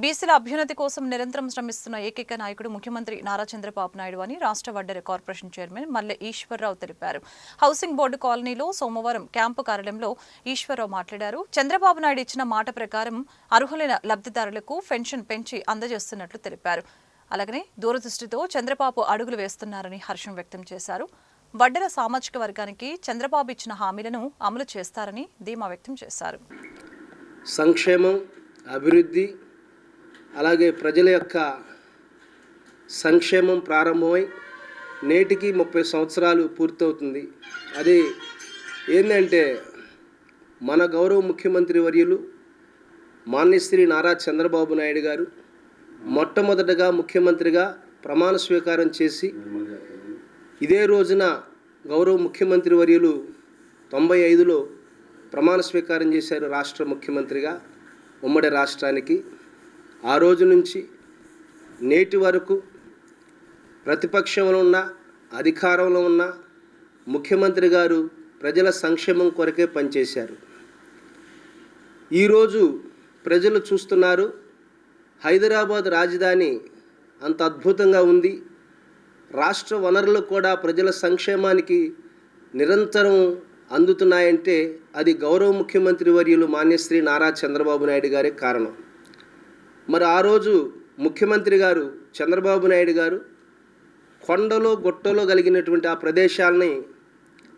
బీసీల అభ్యున్నతి కోసం నిరంతరం శ్రమిస్తున్న ఏకైక నాయకుడు ముఖ్యమంత్రి నారా చంద్రబాబు నాయుడు అని రాష్ట్ర వడ్డెర కార్పొరేషన్ చైర్మన్ మల్లె ఈశ్వరరావు తెలిపారు. హౌసింగ్ బోర్డు కాలనీలో సోమవారం క్యాంపు కార్యాలయంలో ఈశ్వరరావు మాట్లాడారు. చంద్రబాబు నాయుడు ఇచ్చిన మాట ప్రకారం అర్హులైన లబ్ధిదారులకు పెన్షన్ పెంచి అందజేస్తున్నట్లు తెలిపారు. అలాగనే దూరదృష్టితో చంద్రబాబు అడుగులు వేస్తున్నారని హర్షం వ్యక్తం చేశారు. వడ్డెర సామాజిక వర్గానికి చంద్రబాబు ఇచ్చిన హామీలను అమలు చేస్తారని ధీమా వ్యక్తం చేశారు. సంక్షేమం అభివృద్ధి అలాగే ప్రజల యొక్క సంక్షేమం ప్రారంభమై నేటికి ముప్పై సంవత్సరాలు పూర్తవుతుంది. అది ఏంటంటే మన గౌరవ ముఖ్యమంత్రి వర్యులు మాన్యశ్రీ నారా చంద్రబాబు నాయుడు గారు మొట్టమొదటగా ముఖ్యమంత్రిగా ప్రమాణ స్వీకారం చేసి ఇదే రోజున గౌరవ ముఖ్యమంత్రి వర్యులు తొంభై ఐదులో ప్రమాణ స్వీకారం చేశారు రాష్ట్ర ముఖ్యమంత్రిగా ఉమ్మడి రాష్ట్రానికి. ఆ రోజు నుంచి నేటి వరకు ప్రతిపక్షంలో ఉన్న అధికారంలో ఉన్న ముఖ్యమంత్రి గారు ప్రజల సంక్షేమం కొరకే పనిచేశారు. ఈరోజు ప్రజలు చూస్తున్నారు హైదరాబాద్ రాజధాని అంత అద్భుతంగా ఉంది. రాష్ట్ర వనరులు కూడా ప్రజల సంక్షేమానికి నిరంతరం అందుతున్నాయంటే అది గౌరవ ముఖ్యమంత్రి వర్యులు మాన్యశ్రీ నారా చంద్రబాబు నాయుడు గారే కారణం. మరి ఆ రోజు ముఖ్యమంత్రి గారు చంద్రబాబు నాయుడు గారు కొండలో గుట్టలో కలిగినటువంటి ఆ ప్రదేశాలని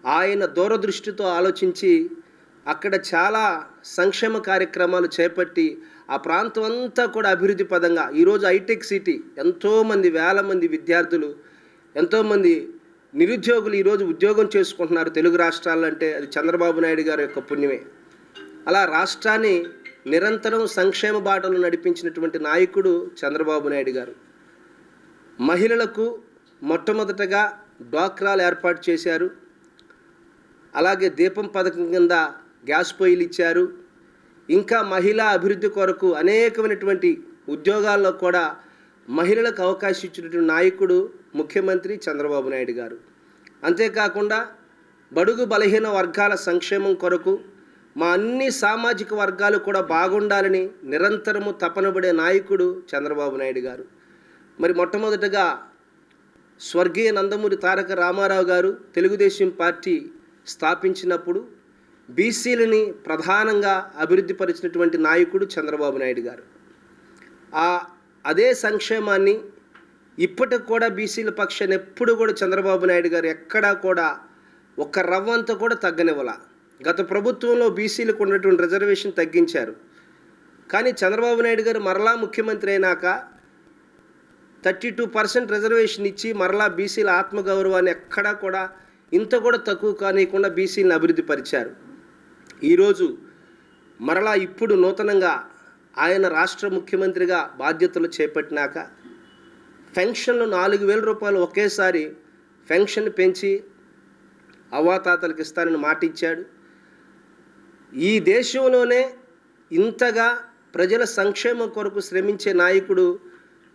ఆయన దూరదృష్టితో ఆలోచించి అక్కడ చాలా సంక్షేమ కార్యక్రమాలు చేపట్టి ఆ ప్రాంతం అంతా కూడా అభివృద్ధి పదంగా ఈరోజు హైటెక్ సిటీ ఎంతోమంది వేల మంది విద్యార్థులు ఎంతోమంది నిరుద్యోగులు ఈరోజు ఉద్యోగం చేసుకుంటున్నారు తెలుగు రాష్ట్రాలంటే అది చంద్రబాబు నాయుడు గారి యొక్క పుణ్యమే. అలా రాష్ట్రాన్ని నిరంతరం సంక్షేమ బాటలు నడిపించినటువంటి నాయకుడు చంద్రబాబు నాయుడు గారు. మహిళలకు మొట్టమొదటగా డ్వాక్రాలు ఏర్పాటు చేశారు. అలాగే దీపం పథకం కింద గ్యాస్ పొయ్యిలు ఇచ్చారు. ఇంకా మహిళా అభివృద్ధి కొరకు అనేకమైనటువంటి ఉద్యోగాల్లో కూడా మహిళలకు అవకాశం ఇచ్చినటువంటి నాయకుడు ముఖ్యమంత్రి చంద్రబాబు నాయుడు గారు. అంతేకాకుండా బడుగు బలహీన వర్గాల సంక్షేమం కొరకు మా అన్ని సామాజిక వర్గాలు కూడా బాగుండాలని నిరంతరము తపనబడే నాయకుడు చంద్రబాబు నాయుడు గారు. మరి మొట్టమొదటగా స్వర్గీయ నందమూరి తారక రామారావు గారు తెలుగుదేశం పార్టీ స్థాపించినప్పుడు బీసీలని ప్రధానంగా అభివృద్ధి పరిచినటువంటి నాయకుడు చంద్రబాబు నాయుడు గారు. ఆ అదే సంక్షేమాన్ని ఇప్పటికి కూడా బీసీల పక్షాన్ని ఎప్పుడు కూడా చంద్రబాబు నాయుడు గారు ఎక్కడా కూడా ఒక్క రవ్వంతా కూడా తగ్గనివ్వాల. గత ప్రభుత్వంలో బీసీలకు ఉన్నటువంటి రిజర్వేషన్ తగ్గించారు. కానీ చంద్రబాబు నాయుడు గారు మరలా ముఖ్యమంత్రి అయినాక థర్టీ టూ పర్సెంట్ రిజర్వేషన్ ఇచ్చి మరలా బీసీల ఆత్మగౌరవాన్ని ఎక్కడా కూడా ఇంత కూడా తక్కువ కానియకుండా బీసీలను అభివృద్ధి పరిచారు. ఈరోజు మరలా ఇప్పుడు నూతనంగా ఆయన రాష్ట్ర ముఖ్యమంత్రిగా బాధ్యతలు చేపట్టినాక పెన్షన్లు నాలుగు వేల రూపాయలు ఒకేసారి పెన్షన్ పెంచి అవ్వాతాతలకు ఇస్తానని మాట ఇచ్చాడు ఈ దేశంలోనే ఇంతగా ప్రజల సంక్షేమం కొరకు శ్రమించే నాయకుడు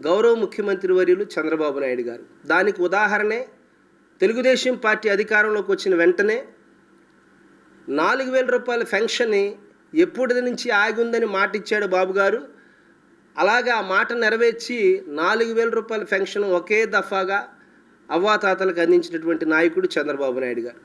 గౌరవ ముఖ్యమంత్రి వర్యులు చంద్రబాబు నాయుడు గారు. దానికి ఉదాహరణే తెలుగుదేశం పార్టీ అధికారంలోకి వచ్చిన వెంటనే నాలుగు వేల రూపాయల పెన్షన్ని ఎప్పటి నుంచి ఆగి ఉందని మాట ఇచ్చాడు బాబు గారు. అలాగే ఆ మాట నెరవేర్చి నాలుగు వేల రూపాయల పెన్షన్ ఒకే దఫాగా అవ్వాతాతలకు అందించినటువంటి నాయకుడు చంద్రబాబు నాయుడు గారు.